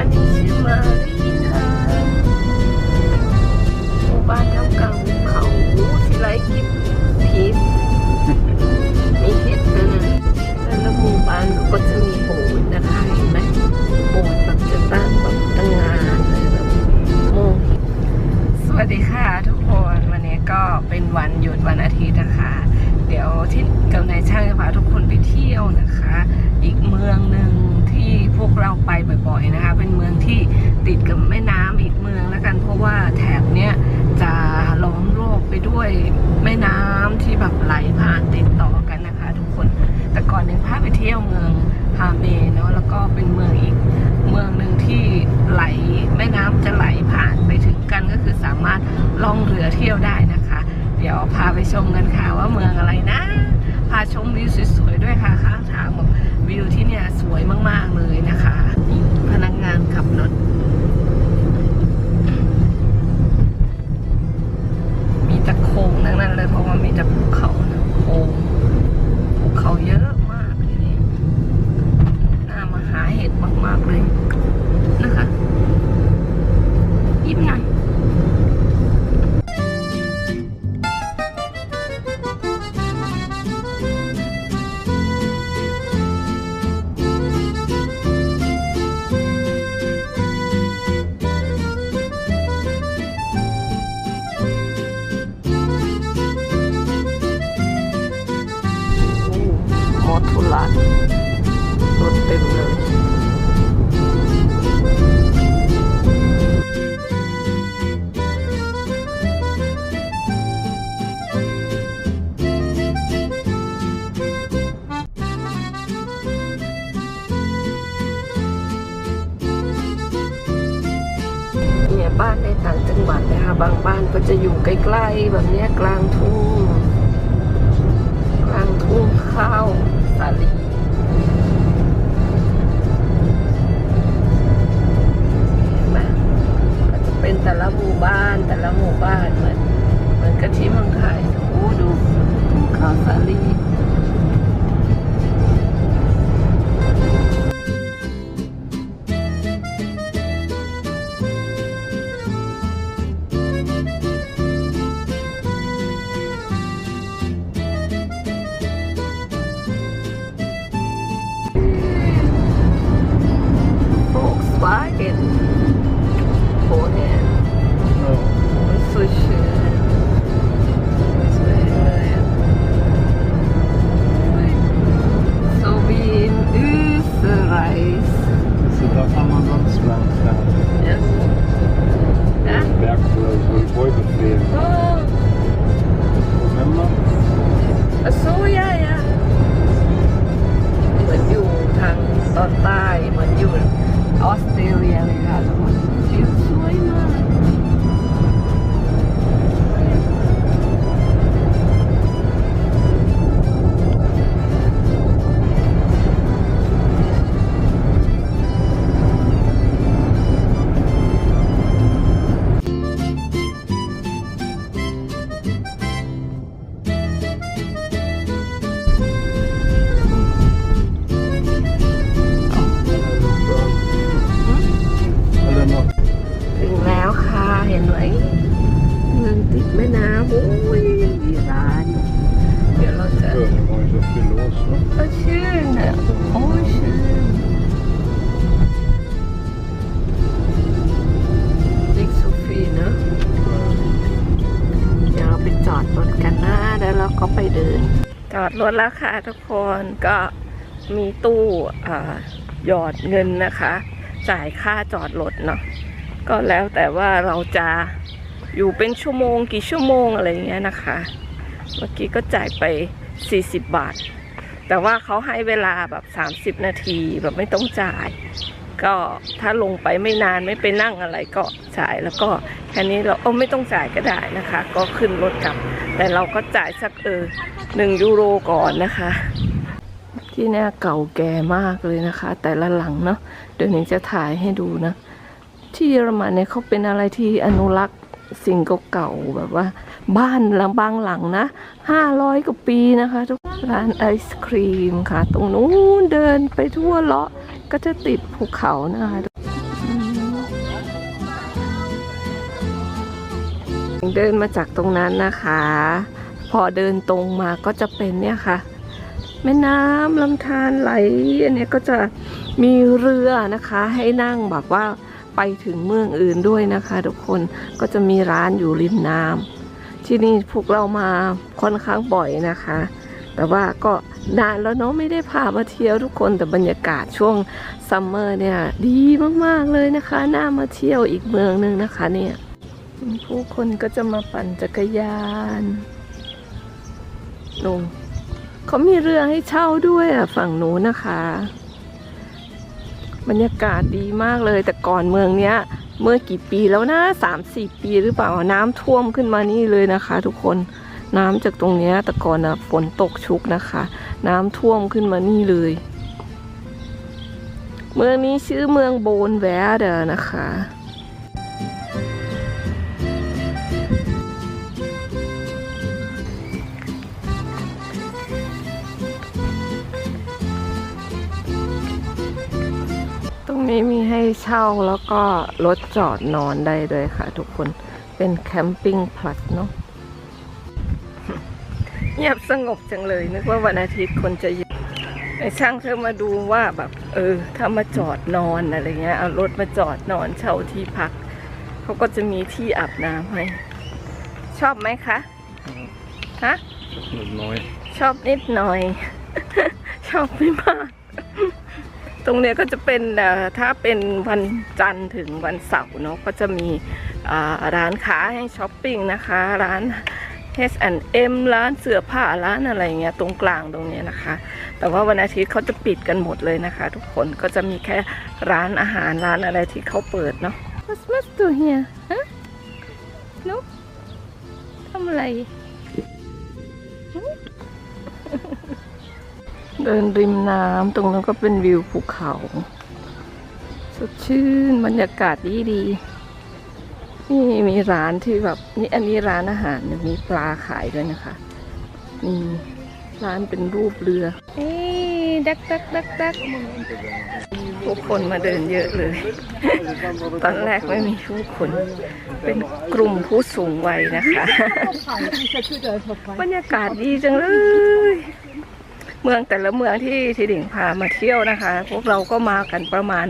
านนี้ชื่อมารีนาหมู่บ้านท่ามกลางภูเขาที่ไร้กิบพิษมีพิษนะแล้วหมู่บ้านเขาก็จะมีโบสถ์นะคะเห็นไหมโบสถ์แบบจะตั้งแบบตั้งงานเลยแบบโมองเห็นสวัสดีค่ะทุกคนวันนี้ก็เป็นวันหยุดวันอาทิตย์นะคะ เดี๋ยวที่กับนายช่างจะพาทุกคนไปเที่ยวนะคะ อีกเมืองหนึ่งที่พวกเราไป ติดกับแม่น้ำอีกเมืองแล้วกัน เพราะว่าแถบเนี้ยจะล้อมรอบไปด้วยแม่น้ำที่แบบไหลผ่านติดต่อกันนะคะ ทุกคน แต่ก่อนหนึ่งพาไปเที่ยวเมืองฮาเมเนาะแล้วก็เป็นเมืองอีกเมืองหนึ่งที่ไหลแม่น้ำจะไหลผ่านไปถึงกันก็คือสามารถล่องเรือเที่ยวได้นะคะ เดี๋ยวพาไปชมกันค่ะว่าเมืองอะไรนะ พาชมวิวสวยๆด้วยค่ะข้างทางแบบวิวที่เนี่ยสวยมากๆเลยนะคะ งานขับรถ ลันรถเต็มเลยเนี่ยบ้านในต่างจังหวัดนะคะบางบ้านก็จะอยู่ใกล้ๆแบบนี้กลางทุ่ง รถแล้วค่ะทุกคนก็มีตู้หยอดเงินนะคะ จ่ายค่าจอดรถเนาะก็แล้วแต่ว่าเราจะอยู่เป็นชั่วโมงกี่ชั่วโมงอะไรอย่างเงี้ยนะคะ เมื่อกี้ก็จ่ายไป 40 บาท แต่ว่าเขาให้เวลาแบบ 30 นาทีแบบไม่ต้องจ่าย ก็ถ้าลงไปไม่นานไม่ไปนั่งอะไรก็จ่ายแล้วก็แค่นี้เราเออไม่ต้องจ่ายก็ได้นะคะ ก็ขึ้นรถกลับ แต่เราก็จ่ายสักเออหนึ่งยูโรก่อนนะคะ ที่นี่เก่าแก่มากเลยนะคะ แต่ละหลังเนาะเดี๋ยวนี้จะถ่ายให้ดูนะ ที่เยอรมันเนี่ยเขาเป็นอะไรที่อนุรักษ์สิ่งเก่าๆแบบว่า บ้านหลังบางหลังนะห้าร้อยกว่าปีนะคะ ทุกร้านไอศครีมค่ะ ตรงนู้นเดินไปทั่วเลาะ ก็จะติดภูเขานะคะเดินมาจากตรงนั้นนะคะ พอเดินตรงมาก็จะเป็นเนี่ยค่ะ แม่น้ำลำธารไหลอันนี้ก็จะมีเรือนะคะ ให้นั่งแบบว่าไปถึงเมืองอื่นด้วยนะคะทุกคนก็จะมีร้านอยู่ริมน้ำที่นี่พวกเรามาค่อนข้างบ่อยนะคะ แต่ว่าก็ นานแล้วเนาะไม่ได้พามาเที่ยวทุกคนแต่บรรยากาศช่วงซัมเมอร์เนี่ย ดีมากๆเลยนะคะ น่ามาเที่ยวอีกเมืองหนึ่งนะคะเนี่ยผู้คนก็จะมาปั่นจักรยานนูนเขามีเรือให้เช่าด้วยอะฝั่งนู้นนะคะ บรรยากาศดีมากเลย แต่ก่อนเมืองเนี้ย เมื่อกี่ปีแล้วนะสามสี่ปีหรือเปล่าน้ำท่วมขึ้นมานี่เลยนะคะ ทุกคน น้ำจากตรงนี้แต่ก่อนอะฝนตกชุกนะคะ น้ำท่วมขึ้นมานี่เลย เมืองนี้ชื่อเมืองโบนแวร์เดอร์นะคะตรงนี้มีให้เช่าแล้วก็รถจอดนอนได้ด้วยค่ะทุกคนเป็นแคมปิ้งพลัสเนาะ เงียบสงบจังเลย นึกว่าวันอาทิตย์คนจะเยอะไอ้ช่างเธอมาดูว่าแบบ เออ ถ้ามาจอดนอนอะไรเงี้ยเอารถมาจอดนอนเช่าที่พัก เขาก็จะมีที่อาบน้ำให้ชอบไหมคะฮะ Något noj. ชอบนิดหน่อย ชอบไม่มาก ตรงเนี้ยก็จะเป็นเอ่อถ้าเป็นวันจันทร์ถึงวันเสาร์เนาะก็จะมีอ่าร้านค้าให้ช้อปปิ้งนะคะ ร้าน H&M ร้านเสื้อผ้าร้านอะไรเงี้ยตรงกลางตรงเนี้ยนะคะ แต่ว่าวันอาทิตย์เขาจะปิดกันหมดเลยนะคะ ทุกคนก็จะมีแค่ร้านอาหารร้านอะไรที่เขาเปิดเนาะ What's m u s t do here ฮะนุ๊กทำอะไร เดินริมน้ำตรงนั้นก็เป็นวิวภูเขา สดชื่นบรรยากาศดีดีๆ นี่มีร้านที่แบบนี่อันนี้ร้านอาหารนี่ยมีปลาขายด้วยนะคะนี่ร้านเป็นรูปเรือเอ้ดักดักดักดักผู้คนมาเดินเยอะเลย ตอนแรกไม่มีผู้คน เป็นกลุ่มผู้สูงวัยนะคะ บรรยากาศดีจังเลย เมืองแต่ละเมืองที่ทีดิ่งพามาเที่ยวนะคะ พวกเราก็มากันประมาณ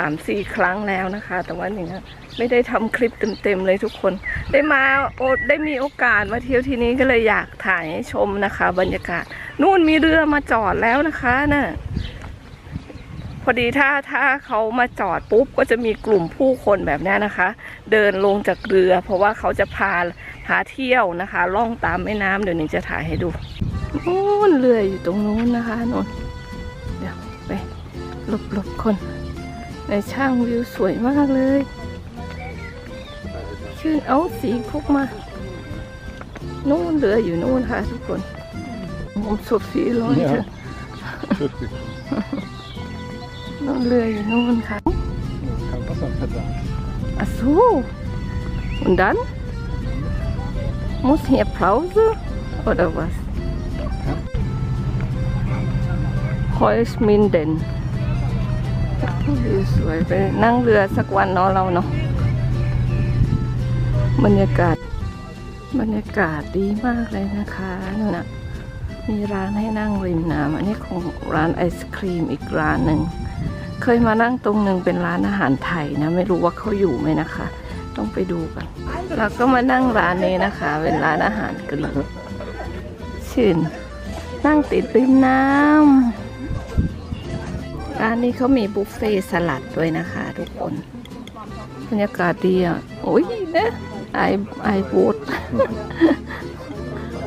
3-4ครั้งแล้วนะคะ แต่ว่าอย่างเงี้ยไม่ได้ทำคลิปเต็มๆเลยทุกคน ได้มาโอได้มีโอกาสมาเที่ยวที่นี้ก็เลยอยากถ่ายให้ชมนะคะ บรรยากาศ นู่นมีเรือมาจอดแล้วนะคะน่ะพอดีถ้าถ้าเขามาจอดปุ๊บก็จะมีกลุ่มผู้คนแบบนี้นะคะ เดินลงจากเรือ เพราะว่าเขาจะพาพาเที่ยวนะคะ ล่องตามแม่น้ำเดี๋ยวหนี้จะถ่ายให้ดูนู่นเรืออยู่ตรงนู้นนะคะนู่นเดี๋ยวไปหลบหลบคน ในช่างวิวสวยมากเลย ชื่นเอาสีพกมา นู่นเรืออยู่นู่นค่ะทุกคนผมสุดฟีร้อนเถอะ Tjugo. นู่นเรืออยู่นู่นค่ะ Kan passa en pedal. Ach so. Und dann? Muss hier Pause oder was? Heusminden วิว สวยไปนั่งเรือสักวันเนาะเราเนาะบรรยากาศ บรรยากาศดีมากเลยนะคะนั่นนะมีร้านให้นั่งริมน้ำอันนี้ของร้านไอศครีมอีกร้านหนึ่งเคยมานั่งตรงหนึ่งเป็นร้านอาหารไทยนะ ไม่รู้ว่าเขาอยู่ไหมนะคะ ต้องไปดูกันเราก็มานั่งร้านนี้นะคะ เป็นร้านอาหารกรีกชื่น นั่งติดริมน้ำ ร้านนี้เขามีบุฟเฟ่สลัดด้วยนะคะทุกคนบรรยากาศดีอะ โอ้ยเนี่ยไอไอบูด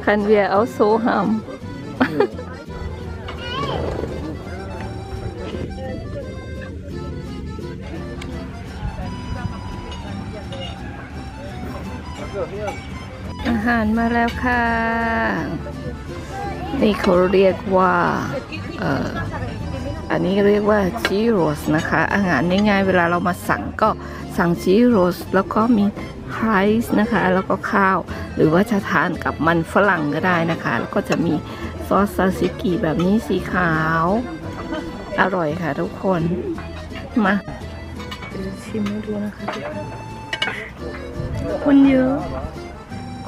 คันเวียเอาโซฮัมอาหารมาแล้วค่ะ นี่เขาเรียกว่า เอ่อ อันนี้เรียกว่าชีโรสนะคะ อาหารง่ายๆเวลาเรามาสั่งก็สั่งชีโรสแล้วก็มีไรซ์นะคะ แล้วก็ข้าว หรือว่าจะทานกับมันฝรั่งก็ได้นะคะ แล้วก็จะมีซอสซาซิกิแบบนี้สีขาว อร่อยค่ะทุกคน มาเดี๋ยวชิมให้ดูนะคะทุกคนคนเยอะ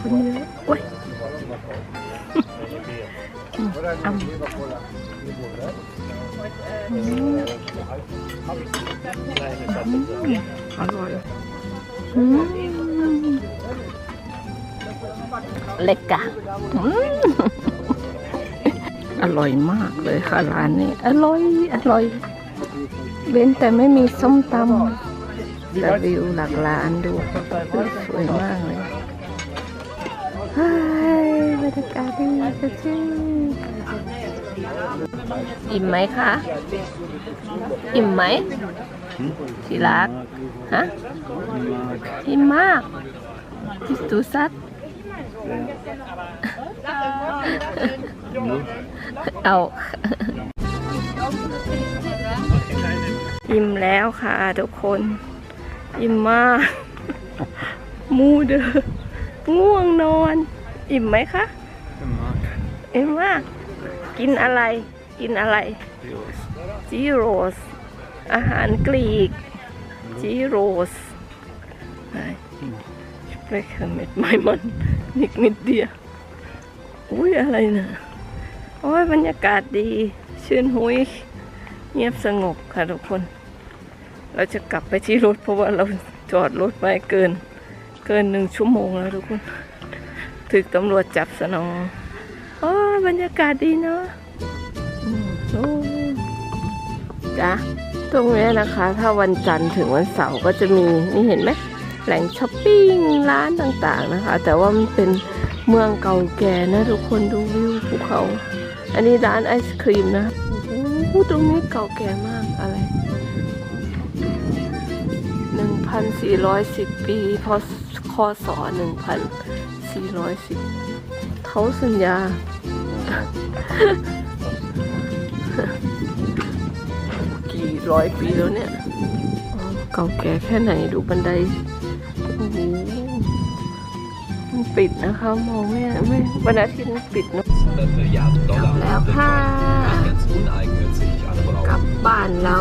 เนื้อโอ้ยอืมอ่ำอืม อร่อยเล็กกะอร่อยมากเลยค่ะร้านนี้ อร่อย อร่อยเว้นแต่ไม่มีส้มตำแต่วิวหลักล้านดูสวยมากเลย บรรยากาศดีจะชื่นอิ่มไหมคะ อิ่มไหมทีรักฮะอิ่มมากพิสตูซัดเอาอิ่มแล้วค่ะทุกคน อิ่มมาก มูเดอง่วงนอน อิ่มไหมคะอิ่มมาก กินอะไร กินอะไรจีโรส อาหารกรีกจีโรสสเปรคเม็ดไม้มันนิกนิดเดียวอุ้ยอะไรนะโอ้ยบรรยากาศดีชื่นหุยเงียบสงบค่ะทุกคน เราจะกลับไปที่รถเพราะว่าเราจอดรถไว้เกิน เกินหนึ่งชั่วโมงแล้วทุกคน ถึกตำรวจจับสนองโอ้บรรยากาศดีเนาะจ้ะตรงนี้นะคะ ถ้าวันจันทร์ถึงวันเสาร์ก็จะมีนี่เห็นไหมแหล่งช้อปปิ้งร้านต่างๆนะคะ แต่ว่ามันเป็นเมืองเก่าแก่นะทุกคนดูวิวภูเขา อันนี้ร้านไอศครีมนะโอ้โหตรงนี้เก่าแก่มากอะไรหนึ่งพันสี่ร้อยสิบปีพคศ หนึ่งพันสี่ร้อยสิเขาสัญญา กี่ร้อยปีแล้วเนี่ย เก่าแก่แค่ไหนดูบันไดโอ้โหมันปิดนะคะ มองไม่ไม่วันอาทิตย์มันปิดเนะ Milliarden Dollar Ja, klar. ganz uneigennützig alle กลับบ้านเรา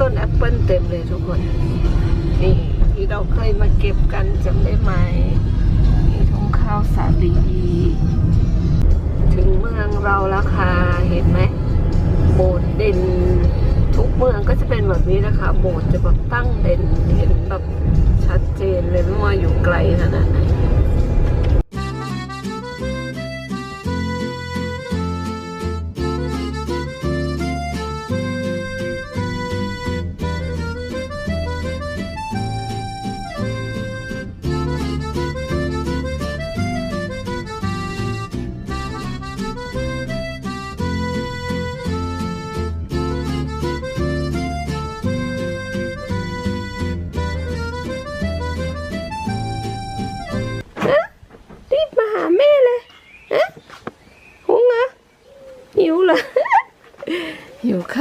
ต้นแอปเปิลเต็มเลยทุกคน นี่ที่เราเคยมาเก็บกันจำได้ไหมมีทุ่งข้าวสาลีถึงเมืองเราแล้วค่ะเห็นไหมโบสถ์เด่นทุกเมืองก็จะเป็นแบบนี้นะคะ โบสถ์จะแบบตั้งเด่นเห็นแบบชัดเจนเลยไม่ว่าอยู่ไกลขนาดไหน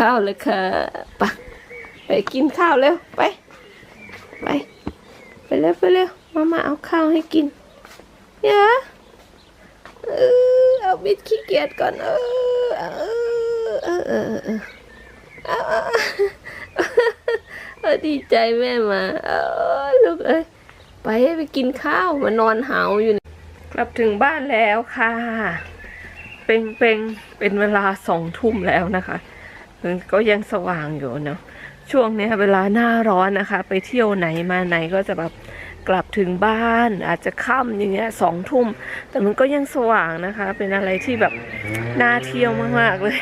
ข้าวเลยค่ะไปะไปกินข้าวเร็วไป ไป ไปเร็วไปเร็วมามาเอาข้าวให้กินเดี๋ยวเออเอาบิดขี้เกียจก่อนเออเออเออเออเออดีใจแม่มาเออลูกเอ้ยไปไปกินข้าวมานอนหาวอยู่กลับถึงบ้านแล้วค่ะ เป็งเป็งเป็นเวลาสองทุ่มแล้วนะคะ ก็ยังสว่างอยู่เนาะช่วงเนี้ยเวลาหน้าร้อนนะคะ ไปเที่ยวไหนมาไหนก็จะแบบกลับถึงบ้าน อาจจะค่ำอย่างเงี้ยสองทุ่ม แต่มันก็ยังสว่างนะคะ เป็นอะไรที่แบบน่าเที่ยวมากๆเลย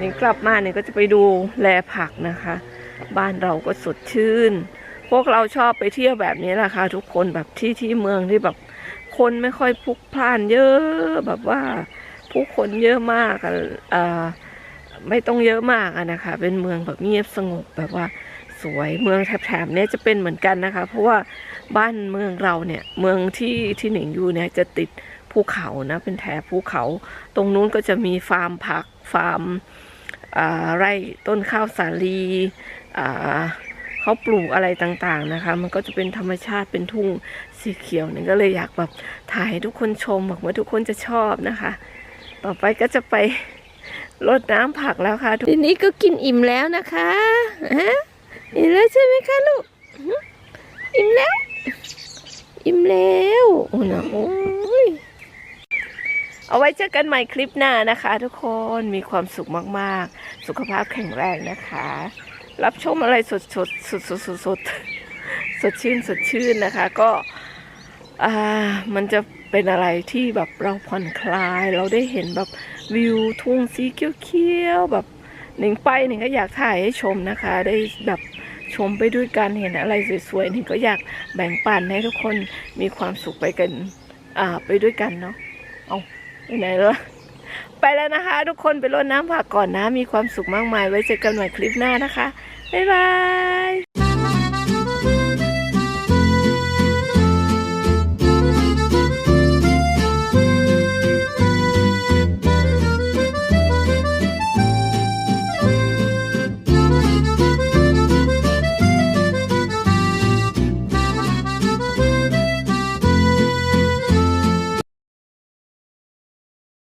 นี่กลับมาเนี่ยก็จะไปดูแลผักนะคะ บ้านเราก็สดชื่น พวกเราชอบไปเที่ยวแบบนี้แหละค่ะทุกคนแบบที่ที่เมืองที่แบบคนไม่ค่อยพลุกพล่านเยอะแบบว่าผู้คนเยอะมากอะเอ่อ ไม่ต้องเยอะมากนะคะ เป็นเมืองแบบเงียบสงบแบบว่าสวยเมืองแถบๆเนี้ยจะเป็นเหมือนกันนะคะ เพราะว่าบ้านเมืองเราเนี่ยเมืองที่ที่หนิงอยู่เนี่ยจะติดภูเขานะเป็นแถบภูเขา ตรงนู้นก็จะมีฟาร์มผักฟาร์มไร่ต้นข้าวสาลีเขาปลูกอะไรต่างๆนะคะ มันก็จะเป็นธรรมชาติเป็นทุ่งสีเขียวเนี่ยก็เลยอยากแบบถ่ายทุกคนชมหวังว่าทุกคนจะชอบนะคะ ต่อไปก็จะไป รดน้ำผักแล้วค่ะทีนี้ก็กินอิ่มแล้วนะคะฮะอิ่มแล้วใช่ไหมคะลูกหึอิ่มแล้ว อิ่มแล้วโอ้นะโอ้ยเอาไว้เจอกันใหม่คลิปหน้านะคะ ทุกคนมีความสุขมากๆ สุขภาพแข็งแรงนะคะ รับชมอะไรสดสดสดสดสดสดสดชื่นสดชื่นนะคะ ก็อ่ามันจะ เป็นอะไรที่แบบเราผ่อนคลาย เราได้เห็นแบบวิวทุ่งสีเขียวๆแบบหนิงไปหนิงก็อยากถ่ายให้ชมนะคะ ได้แบบชมไปด้วยกันเห็นอะไรสวยๆหนิงก็อยากแบ่งปันให้ทุกคนมีความสุขไปกันอ่าไปด้วยกันเนาะเอาไปไหนแล้วไปแล้วนะคะ ทุกคนไปรดน้ำผักก่อนนะ มีความสุขมากมาย ไว้เจอกันใหม่คลิปหน้านะคะ บ๊ายบาย